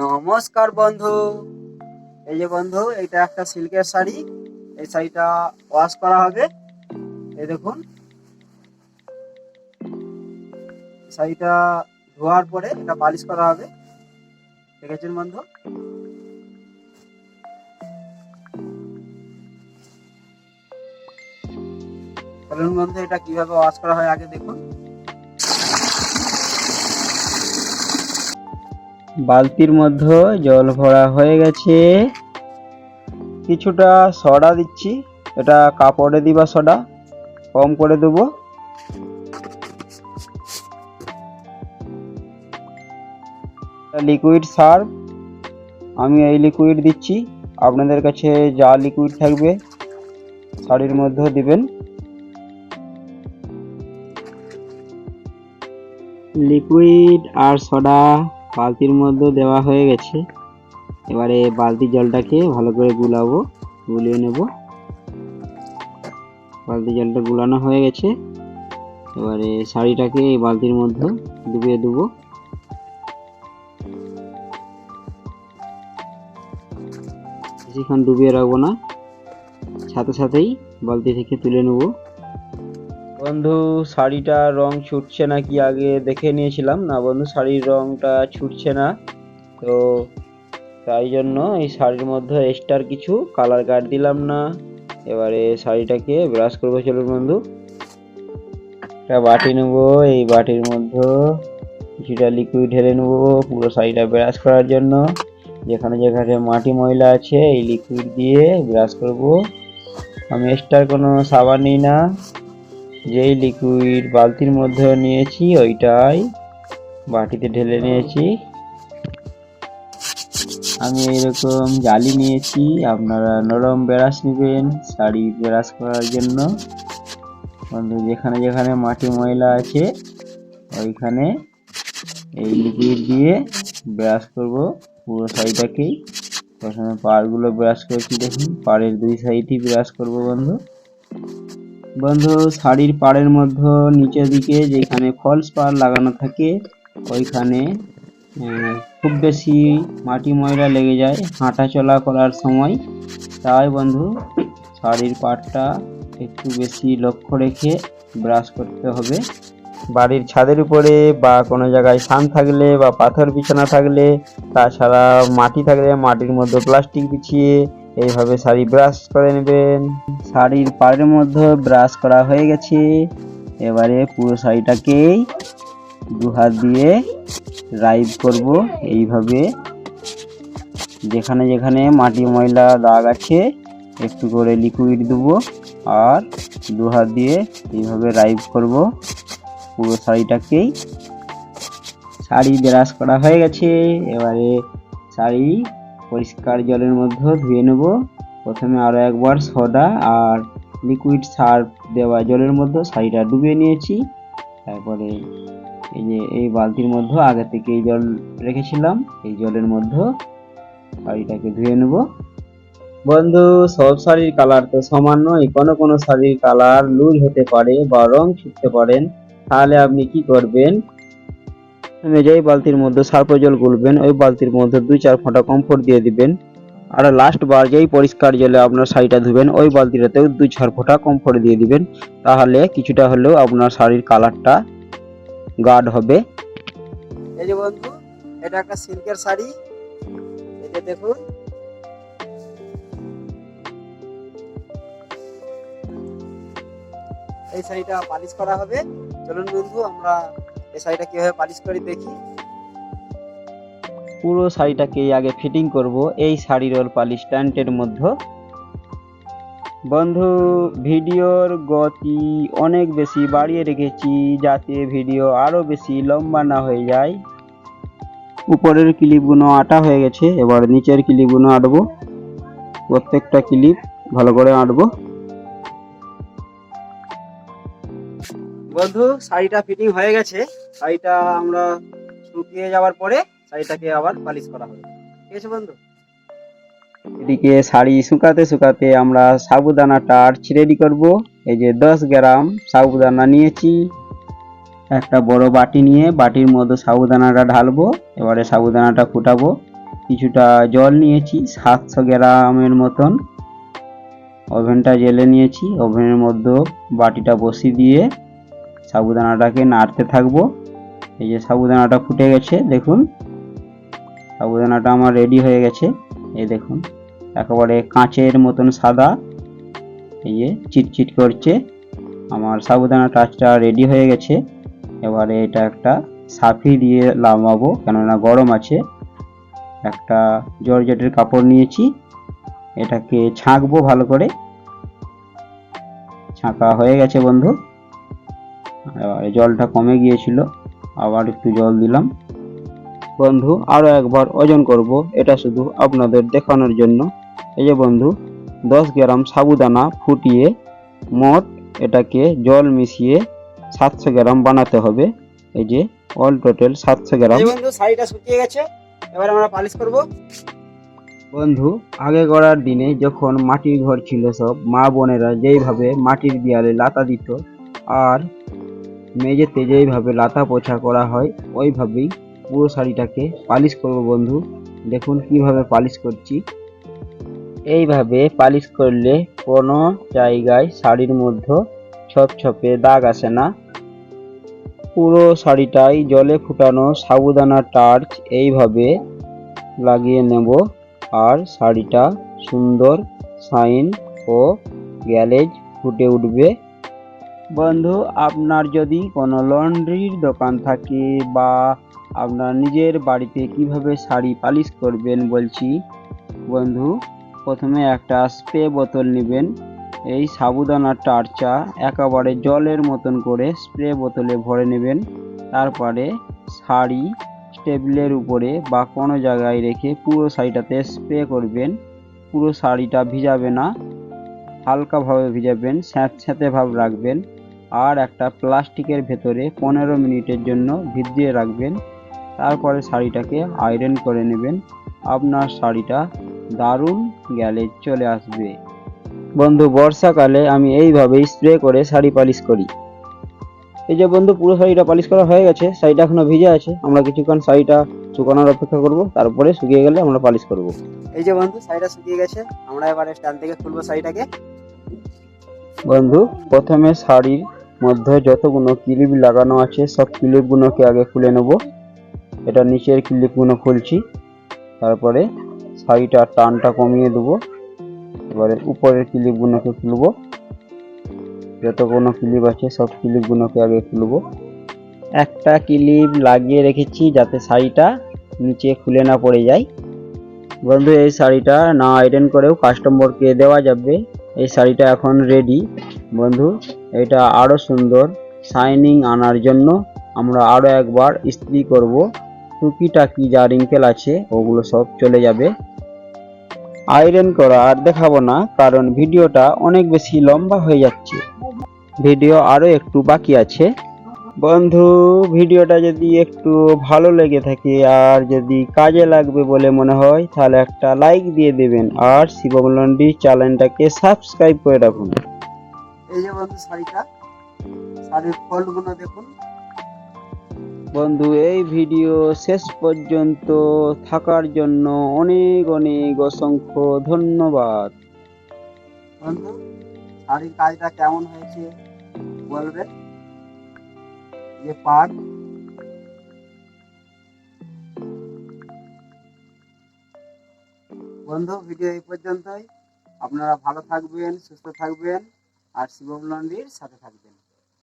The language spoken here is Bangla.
নমস্কার বন্ধু। এই যে বন্ধু এটা একটা সিল্কের শাড়ি। এই শাড়িটা ওয়াশ করা হবে। এই দেখুন। শাড়িটা ধোয়ার পরে এটা পালিশ করা হবে। দেখেছেন বন্ধু? চলুন বন্ধু, এটা কীভাবে ওয়াশ করা হয় আগে দেখুন। বালতির মধ্যে জল ভরা হয়ে গেছে। কিছুটা সডা দিচ্ছি। এটা কাপড়ে দিবা সডা কম করে দেবো। লিকুইড সার্ফ আমি এই লিকুইড দিচ্ছি। আপনাদের কাছে যা লিকুইড থাকবে, শাড়ির মধ্যে দিবেন। লিকুইড আর সোডা বালতির মধ্যে দেওয়া হয়ে গেছে। এবারে বালতির জলটাকে ভালো করে গুলাবো, গুলিয়ে নেব। বালতি জলটা গুলানো হয়ে গেছে। এবারে শাড়িটাকে এই বালতির মধ্যে ডুবিয়ে দেবো। বেশিক্ষণ ডুবিয়ে রাখব না। সাথে সাথেই বালতি থেকে তুলে নেব। বন্ধু শাড়িটার রং ছুটছে না কি আগে দেখে নিয়েছিলাম। না বন্ধু, শাড়ির রংটা ছুটছে না। তো তাই জন্য এই শাড়ির মধ্যে এক্সট্রার কিছু কালার কাট দিলাম না। এবারে শাড়িটাকে ব্রাশ করব, চলুন বন্ধু। একটা বাটি নেব, এই বাটির মধ্যে কিছুটা লিকুইড ঢেলে নেব, পুরো শাড়িটা ব্রাশ করার জন্য। যেখানে যেখানে মাটি ময়লা আছে, এই লিকুইড দিয়ে ব্রাশ করব। আমি এক্সট্রা কোনো সাবান নিই না। যেই লিকুইড বালতির মধ্যে নিয়েছি, ওইটাই বাটিতে ঢেলে নিয়েছি। আমি এরকম জালি নিয়েছি, আপনারা নরম ব্রাশ নেবেন শাড়ি ব্রাশ করার জন্য। বন্ধু, যেখানে যেখানে মাটি ময়লা আছে, ওইখানে এই লিকুইড দিয়ে ব্রাশ করব পুরো শাড়িটাকেই। প্রথমে পাড়গুলো ব্রাশ করেছি, দেখুন, পাড়ের দুই সাইডই ব্রাশ করব বন্ধু। বন্ধু শাড়ির পাড়ের মধ্যে নিচের দিকে যেখানে ফলস পাড় লাগানো থাকে, ওইখানে খুব বেশি মাটি ময়লা লেগে যায় হাঁটা চলা করার সময়। তাই বন্ধু শাড়ির পাড়টা একটু বেশি লক্ষ্য রেখে ব্রাশ করতে হবে। বাড়ির ছাদের উপরে বা কোনো জায়গায় সান থাকলে বা পাথর বিছানা থাকলে, তাছাড়া মাটি থাকলে মাটির মধ্যে প্লাস্টিক বিছিয়ে এইভাবে শাড়ি ব্রাশ করে নেবেন। শাড়ির পাড়ের মধ্যে ব্রাশ করা হয়ে গেছে। এবারে পুরো শাড়িটাকেই দু হাত দিয়ে রাইব করব এইভাবে। যেখানে যেখানে মাটি ময়লা দাগ আছে, একটু করে লিকুইড দেবো আর দু হাত দিয়ে এইভাবে রাইব করব। পুরো শাড়িটাকেই শাড়ি ব্রাশ করা হয়ে গেছে। এবারে শাড়ি পরিষ্কার জলের মধ্যে ধুয়ে নেব। প্রথমে আরও একবার সোডা আর লিকুইড সার্ফ দেওয়া জলের মধ্যে শাড়িটা ডুবিয়ে নিয়েছি। তারপরে এই যে এই বালতির মধ্যে আগে থেকে এই জল রেখেছিলাম, এই জলের মধ্যে শাড়িটাকে ধুয়ে নেব। বন্ধু, সব শাড়ির কালার তো সমান নয়, কোনো কোনো শাড়ির কালার লুজ হতে পারে বা রং ছুটতে পারেন। তাহলে আপনি কি করবেন? যেই বালতির মধ্যে সার্ফ জল গুলবেন, ওই বালতির মধ্যে দুই চার ফোঁটা কমফোর্ট দিয়ে দিবেন। আর লাস্ট বার যেই পরিষ্কার জলে আপনার শাড়িটা ধুবেন, ওই বালতিটাতেও দুই চার ফোঁটা কমফোর্ট দিয়ে দিবেন। তাহলে কিছুটা হলেও আপনার শাড়ির কালারটা গার্ড হবে। এই যে বন্ধু, এটা একটা সিল্কের শাড়ি। এই যে দেখুন। এই শাড়িটা পালিশ করা হবে। চলুন বন্ধু, আমরা এই শাড়িটা কীভাবে পালিশ করি দেখি? পুরো শাড়িটাকে আগে ফিটিং করব এই শাড়ির ওর পালিশ স্ট্যান্ডের মধ্যে। বন্ধু ভিডিওর গতি অনেক বেশি বাড়িয়ে রেখেছি যাতে ভিডিও আরও বেশি লম্বা না হয়ে যায়। উপরের ক্লিপগুলো আটা হয়ে গেছে এবার নিচের ক্লিপগুলো আটবো। প্রত্যেকটা ক্লিপ ভালো করে আটবো। বন্ধু শাড়িটা ফিটিং হয়ে গেছে। শাড়িটা আমরা শুকিয়ে যাওয়ার পরে শাড়িটাকে আবার পালিশ করা হবে। ঠিক আছে বন্ধু? এদিকে শাড়ি শুকাতে শুকাতে আমরা সাবুদানাটা আর্চ রেডি করব। এই যে দশ গ্রাম সাবুদানা নিয়েছি। একটা বড় বাটি নিয়ে বাটির মধ্যে সাবুদানাটা ঢালবো, এবারে সাবুদানাটা ফুটাবো। কিছুটা জল নিয়েছি, সাতশো গ্রামের মতন। ওভেনটা জেলে নিয়েছি, ওভেনের মধ্যে বাটিটা বসিয়ে দিয়ে সাবুদানাটাকে নাড়তে থাকব। এই যে সাবুদানাটা ফুটে গেছে, দেখুন। সাবুদানাটা আমার রেডি হয়ে গেছে। এই দেখুন, একেবারে কাঁচের মতন সাদা। এই যে চিটচিট করছে। আমার সাবুদানা টাচটা রেডি হয়ে গেছে। এবারে এটা একটা সাফি দিয়ে লামাবো, কেননা গরম আছে। একটা জর্জেটের কাপড় নিয়েছি। এটাকে ছাঁকবো ভালো করে। ছাঁকা হয়ে গেছে বন্ধু। এবারে জলটা কমে গিয়েছিল। আবার একটু জল দিলাম। বন্ধু আরও একবার ওজন করব এটা শুধু আপনাদের দেখানোর জন্য। এই যে বন্ধু দশ গ্রাম সাবুদানা ফুটিয়ে মোট এটাকে জল মিশিয়ে সাতশো গ্রাম বানাতে হবে। এই যে অল টোটাল সাতশো গ্রাম। বন্ধু শাড়িটা শুকিয়ে গেছে এবার আমরা পালিশ করব। বন্ধু আগে গড়ার দিনে যখন মাটির ঘর ছিল সব মা বোনেরা যেইভাবে মাটির দেয়ালে লাতা দিত আর মেঝেতে যেইভাবে লাতা পোছা করা হয় ওইভাবেই পুরো শাড়িটাকে পালিশ করব বন্ধু। দেখুন কীভাবে পালিশ করছি। এইভাবে পালিশ করলে কোনো জায়গায় শাড়ির মধ্যে ছপ ছপে দাগ আসে না। পুরো শাড়িটাই জলে ফুটানো সাবুদানা টার্চ এইভাবে লাগিয়ে নেব। আর শাড়িটা সুন্দর শাইন ও গ্যালেজ ফুটে উঠবে। বন্ধু, আপনার যদি কোনো লন্ড্রির দোকান থাকে বা আপনার নিজের বাড়িতে কীভাবে শাড়ি পালিশ করবেন বলছি, বন্ধু, প্রথমে একটা স্প্রে বোতল নেবেন। এই সাবুদানার টার্চা একেবারে জলের মতন করে স্প্রে বোতলে ভরে নেবেন। তারপরে শাড়ি টেবিলের উপরে বা কোনো জায়গায় রেখে পুরো শাড়িটাতে স্প্রে করবেন। পুরো শাড়িটা ভিজাবে না, হালকাভাবে ভিজাবেন, স্যাঁতস্যাঁতে ভাব রাখবেন। আর একটা প্লাস্টিকের ভেতরে পনেরো মিনিটের জন্য ভিজিয়ে রাখবেন। তারপরে শাড়িটাকে আয়রন করে নেবেন। আপনার শাড়িটা দারুণ গ্যালে চলে আসবে। বন্ধু বর্ষাকালে আমি এইভাবেই স্প্রে করে শাড়ি পালিশ করি। এই যে বন্ধু পুরো শাড়িটা পালিশ করা হয়ে গেছে। শাড়িটা এখনও ভিজে আছে। আমরা কিছুক্ষণ শাড়িটা শুকানোর অপেক্ষা করব। তারপরে শুকিয়ে গেলে আমরা পালিশ করব। এই যে বন্ধু শাড়িটা শুকিয়ে গেছে। আমরা এবারে স্ট্যান্ড থেকে খুলবো শাড়িটাকে। বন্ধু প্রথমে শাড়ির মধ্যে যতগুলো ক্লিপ লাগানো আছে, সব ক্লিপগুলোকে আগে খুলে নেব। এটা নিচের ক্লিপগুলো খুলছি। তারপরে শাড়িটার টানটা কমিয়ে দেবো। এবারে উপরের ক্লিপগুলোকে খুলবো। যতগুলো ক্লিপ আছে, সব ক্লিপগুলোকে আগে খুলবো। একটা ক্লিপ লাগিয়ে রেখেছি যাতে শাড়িটা নিচে খুলে না পড়ে যায়। বন্ধু, এই শাড়িটা না আয়রন করেও কাস্টমারকে দেওয়া যাবে। এই শাড়িটা এখন রেডি বন্ধু এটা আরও সুন্দর শাইনিং আনার জন্য। আমরা আরও একবার ইস্ত্রি করব। টুকিটাকি যা রিঙ্কেল আছে, ওগুলো সব চলে যাবে। আয়রন করা আর দেখাবো না, কারণ ভিডিওটা অনেক বেশি লম্বা হয়ে যাচ্ছে। ভিডিও আরও একটু বাকি আছে। বন্ধু, ভিডিওটা যদি একটু ভালো লেগে থাকে আর যদি কাজে লাগবে বলে মনে হয়, তাহলে একটা লাইক দিয়ে দেবেন। আর শিবম লন্ডি চ্যানেলটাকে সাবস্ক্রাইব করে রাখুন। এই যে বন্ধু শাড়িটা শাড়ির ফলগুলো দেখুন। বন্ধু এই ভিডিও শেষ পর্যন্ত থাকার জন্য অনেক অনেক অসংখ্য ধন্যবাদ। বন্ধু শাড়ির কাজটা কেমন হয়েছে বলবেন? যে পাট বন্ধু ভিডিও এই পর্যন্তই। আপনারা ভালো থাকবেন সুস্থ থাকবেন। আর শিবম লন্ড্রির সাথে থাকবেন।